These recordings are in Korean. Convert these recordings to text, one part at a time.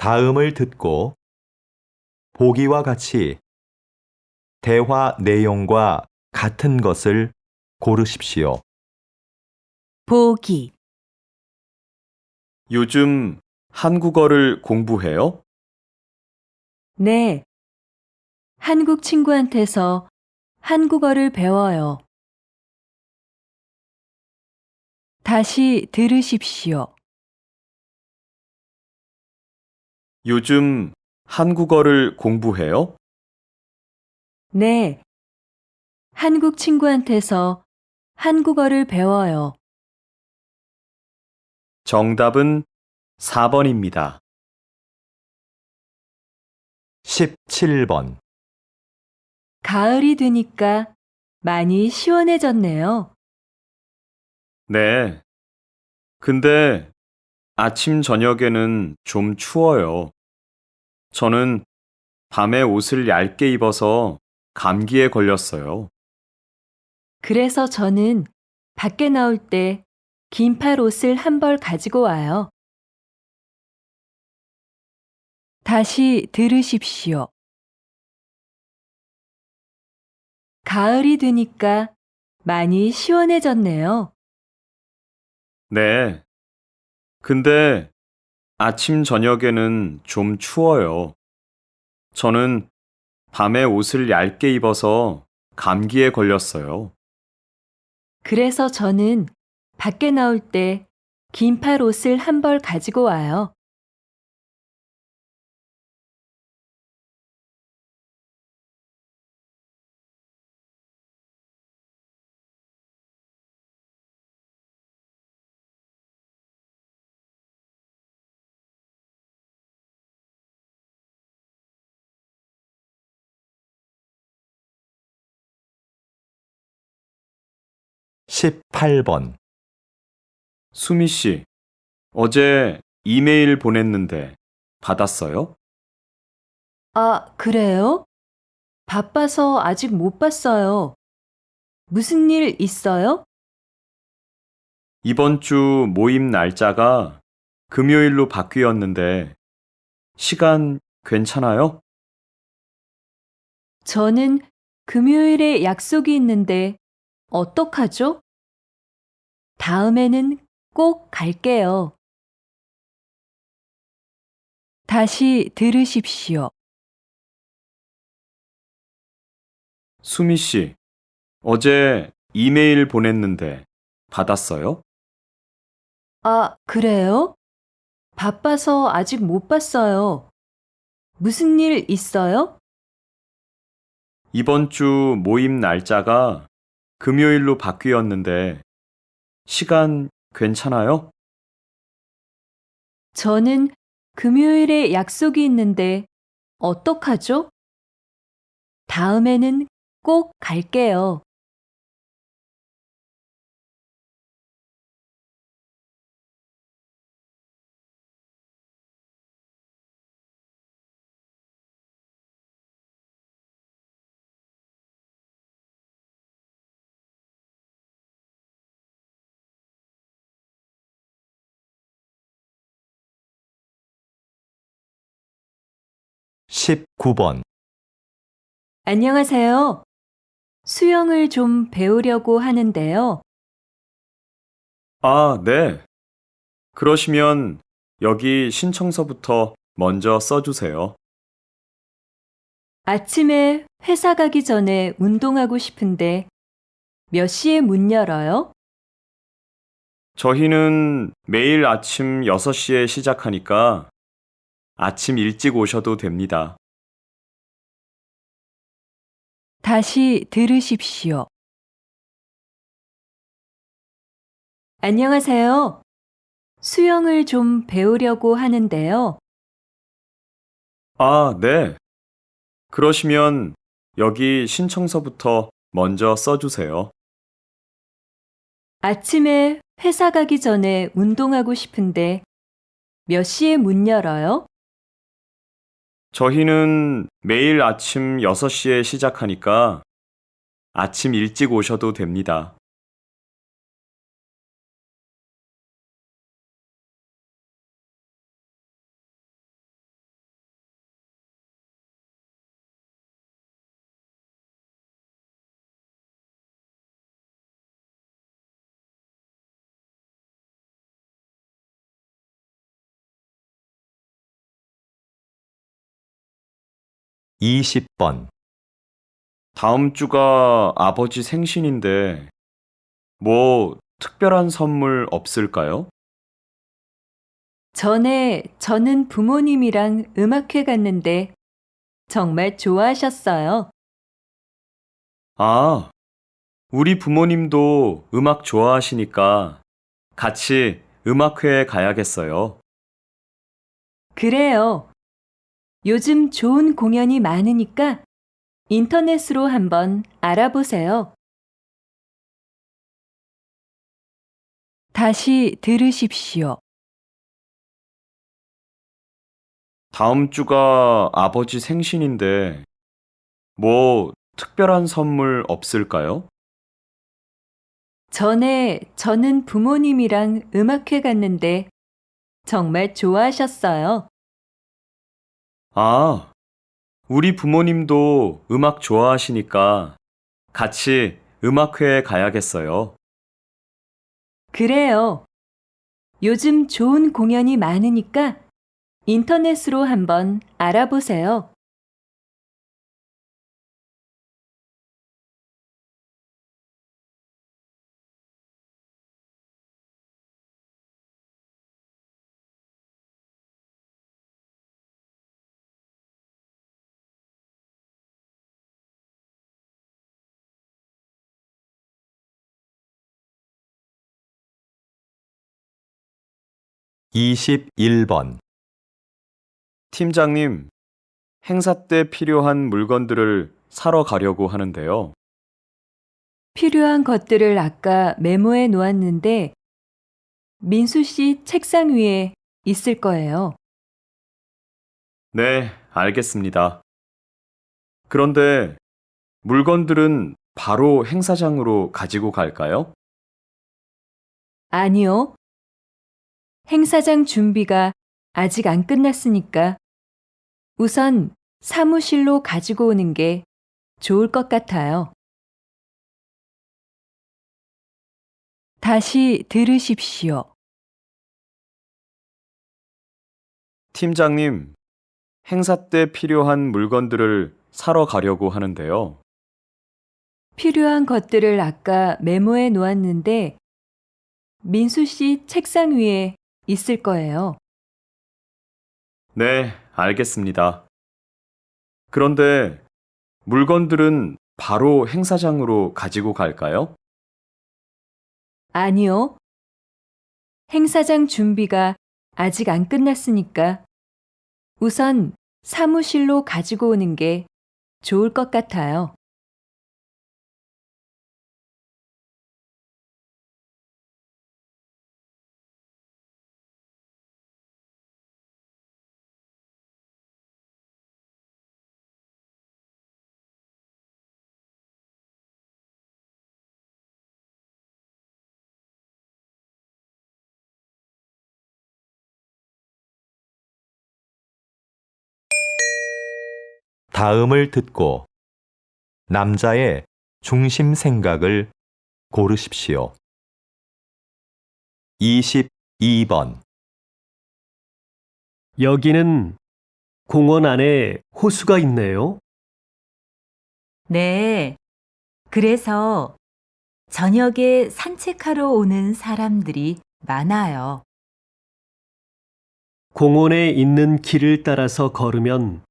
다음을 듣고 보기와 같이 대화 내용과 같은 것을 고르십시오. 보기, 요즘 한국어를 공부해요? 네. 한국 친구한테서 한국어를 배워요. 다시 들으십시오. 요즘 한국어를 공부해요? 네. 한국 친구한테서 한국어를 배워요. 정답은 4번입니다. 17번 가을이 되니까 많이 시원해졌네요. 네. 근데 아침 저녁에는 좀 추워요. 저는 밤에 옷을 얇게 입어서 감기에 걸렸어요. 그래서 저는 밖에 나올 때 긴팔 옷을 한 벌 가지고 와요. 다시 들으십시오. 가을이 되니까 많이 시원해졌네요. 네. 근데 아침 저녁에는 좀 추워요. 저는 밤에 옷을 얇게 입어서 감기에 걸렸어요. 그래서 저는 밖에 나올 때 긴팔 옷을 한 벌 가지고 와요. 십팔 번 수미 씨, 어제 이메일 보냈는데 받았어요? 아, 그래요? 바빠서 아직 못 봤어요. 무슨 일 있어요? 이번 주 모임 날짜가 금요일로 바뀌었는데 시간 괜찮아요? 저는 금요일에 약속이 있는데 어떡하죠? 다음에는 꼭 갈게요. 다시 들으십시오. 수미 씨, 어제 이메일 보냈는데 받았어요? 아, 그래요? 바빠서 아직 못 봤어요. 무슨 일 있어요? 이번 주 모임 날짜가 금요일로 바뀌었는데 시간 괜찮아요? 저는 금요일에 약속이 있는데 어떡하죠? 다음에는 꼭 갈게요. 십구 번 안녕하세요. 수영을 좀 배우려고 하는데요. 아, 네. 그러시면 여기 신청서부터 먼저 써주세요. 아침에 회사 가기 전에 운동하고 싶은데 몇 시에 문 열어요? 저희는 매일 아침 6시에 시작하니까 아침 일찍 오셔도 됩니다. 다시 들으십시오. 안녕하세요. 수영을 좀 배우려고 하는데요. 아, 네. 그러시면 여기 신청서부터 먼저 써주세요. 아침에 회사 가기 전에 운동하고 싶은데 몇 시에 문 열어요? 저희는 매일 아침 6시에 시작하니까 아침 일찍 오셔도 됩니다. 20번, 다음 주가 아버지 생신인데, 뭐, 특별한 선물 없을까요? 전에 저는 부모님이랑 음악회 갔는데 정말 좋아하셨어요. 아, 우리 부모님도 음악 좋아하시니까 같이 음악회에 가야겠어요. 그래요. 요즘 좋은 공연이 많으니까 인터넷으로 한번 알아보세요. 다시 들으십시오. 다음 주가 아버지 생신인데, 뭐, 특별한 선물 없을까요? 전에 저는 부모님이랑 음악회 갔는데 정말 좋아하셨어요. 아, 우리 부모님도 음악 좋아하시니까 같이 음악회에 가야겠어요. 그래요. 요즘 좋은 공연이 많으니까 인터넷으로 한번 알아보세요. 이십일 번 팀장님, 행사 때 필요한 물건들을 사러 가려고 하는데요. 필요한 것들을 아까 메모해 놓았는데 민수 씨 책상 위에 있을 거예요. 네, 알겠습니다. 그런데 물건들은 바로 행사장으로 가지고 갈까요? 아니요. 행사장 준비가 아직 안 끝났으니까 우선 사무실로 가지고 오는 게 좋을 것 같아요. 다시 들으십시오. 팀장님, 행사 때 필요한 물건들을 사러 가려고 하는데요. 필요한 것들을 아까 메모해 놓았는데 민수 씨 책상 위에 있을 거예요. 네, 알겠습니다. 그런데 물건들은 바로 행사장으로 가지고 갈까요? 아니요. 행사장 준비가 아직 안 끝났으니까 우선 사무실로 가지고 오는 게 좋을 것 같아요. 다음을 듣고 남자의 중심 생각을 고르십시오. 22번, 여기는 공원 안에 호수가 있네요. 네. 그래서 저녁에 산책하러 오는 사람들이 많아요. 공원에 있는 길을 따라서 걸으면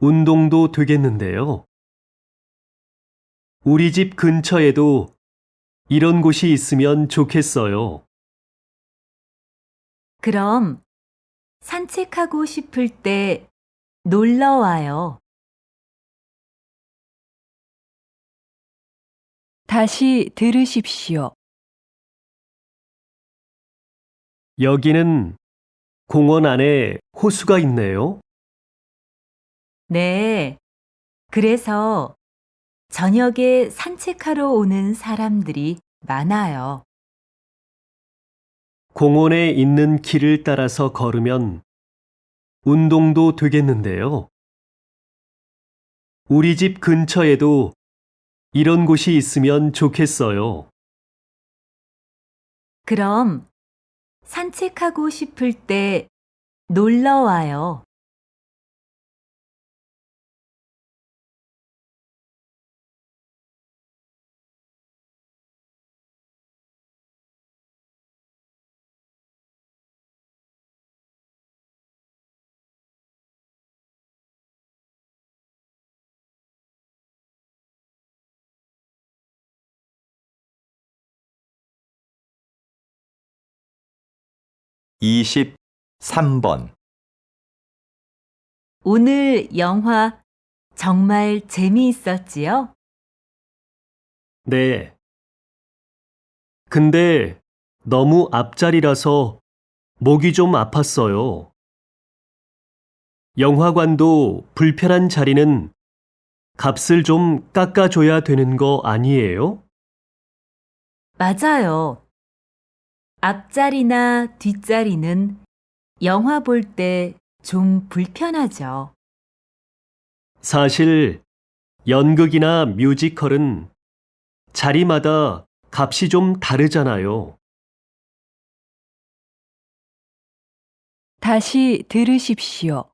운동도 되겠는데요. 우리 집 근처에도 이런 곳이 있으면 좋겠어요. 그럼 산책하고 싶을 때 놀러 와요. 다시 들으십시오. 여기는 공원 안에 호수가 있네요. 네. 그래서 저녁에 산책하러 오는 사람들이 많아요. 공원에 있는 길을 따라서 걸으면 운동도 되겠는데요. 우리 집 근처에도 이런 곳이 있으면 좋겠어요. 그럼 산책하고 싶을 때 놀러 와요. 23번. 오늘 영화 정말 재미있었지요? 네. 근데 너무 앞자리라서 목이 좀 아팠어요. 영화관도 불편한 자리는 값을 좀 깎아줘야 되는 거 아니에요? 맞아요. 앞자리나 뒷자리는 영화 볼 때 좀 불편하죠. 사실 연극이나 뮤지컬은 자리마다 값이 좀 다르잖아요. 다시 들으십시오.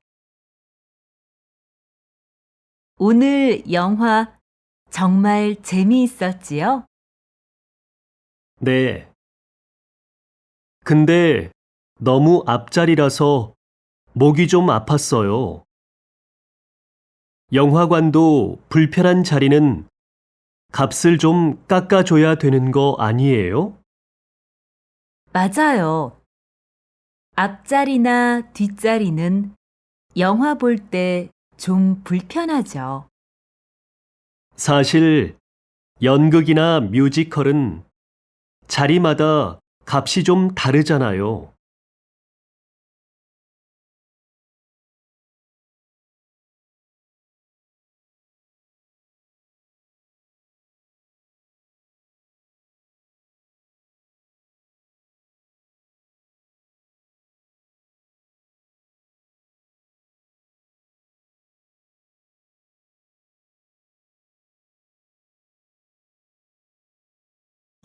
오늘 영화 정말 재미있었지요? 네. 근데 너무 앞자리라서 목이 좀 아팠어요. 영화관도 불편한 자리는 값을 좀 깎아줘야 되는 거 아니에요? 맞아요. 앞자리나 뒷자리는 영화 볼 때 좀 불편하죠. 사실 연극이나 뮤지컬은 자리마다 값이 좀 다르잖아요.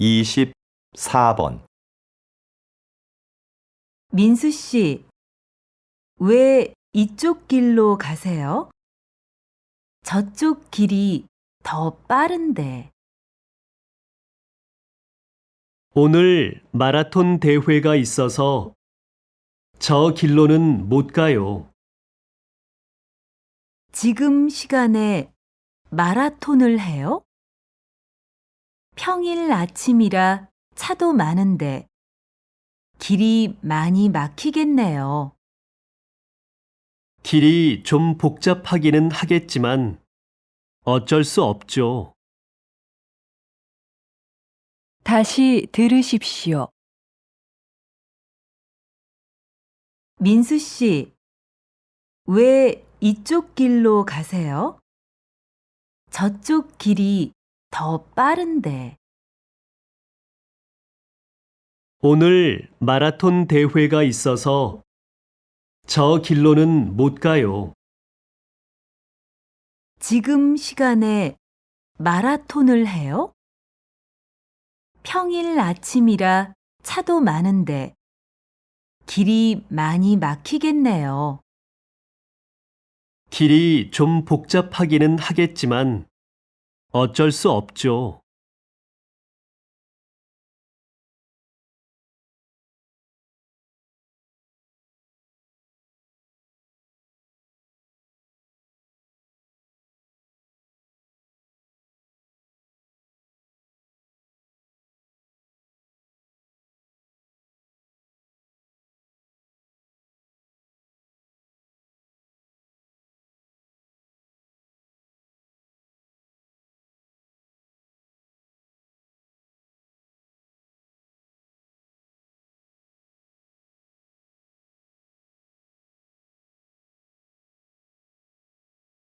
이십사 번 민수 씨, 왜 이쪽 길로 가세요? 저쪽 길이 더 빠른데. 오늘 마라톤 대회가 있어서 저 길로는 못 가요. 지금 시간에 마라톤을 해요? 평일 아침이라 차도 많은데 길이 많이 막히겠네요. 길이 좀 복잡하기는 하겠지만 어쩔 수 없죠. 다시 들으십시오. 민수 씨, 왜 이쪽 길로 가세요? 저쪽 길이 더 빠른데. 오늘 마라톤 대회가 있어서 저 길로는 못 가요. 지금 시간에 마라톤을 해요? 평일 아침이라 차도 많은데 길이 많이 막히겠네요. 길이 좀 복잡하기는 하겠지만 어쩔 수 없죠.